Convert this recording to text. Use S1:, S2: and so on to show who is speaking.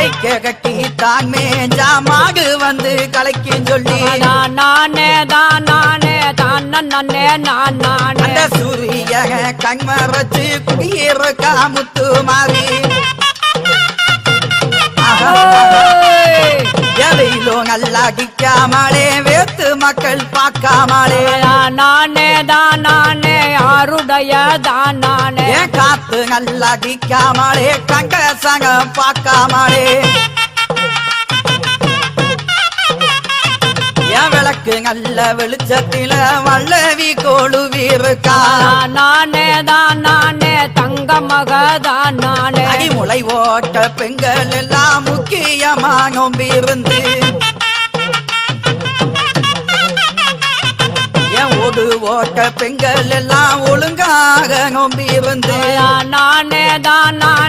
S1: வைக்க கட்டி தான் மேஞ்சா மாடு வந்து கலைக்கும் சொல்லி.
S2: நான் நானே தான் நானே தான் நன்னே நான். நானே
S1: அந்த சூரிய கண்மறைச்சு குடியிருக்கா முத்து மாறி.
S2: ஏய்!
S1: எவையிலோ நல்லா கிக்காமலே வேத்து மக்கள் பார்க்காமலே.
S2: நான் தான் நானே யாருடைய தான்.
S1: காத்து நல்லா கிக்காமலே கங்க சங்க பார்க்காமலே. என் விளக்கு நல்ல வெளிச்சத்தில வல்லவி கொழுவி இருக்கா
S2: நான் தான் நானே தங்க மக தான் நானே.
S1: அடிமுளை ஓட்ட பெண்கள் எல்லாம் முக்கியமா நோம்பி இருந்து என் ஓடு ஓட்ட பெண்கள் எல்லாம் இருந்து நான்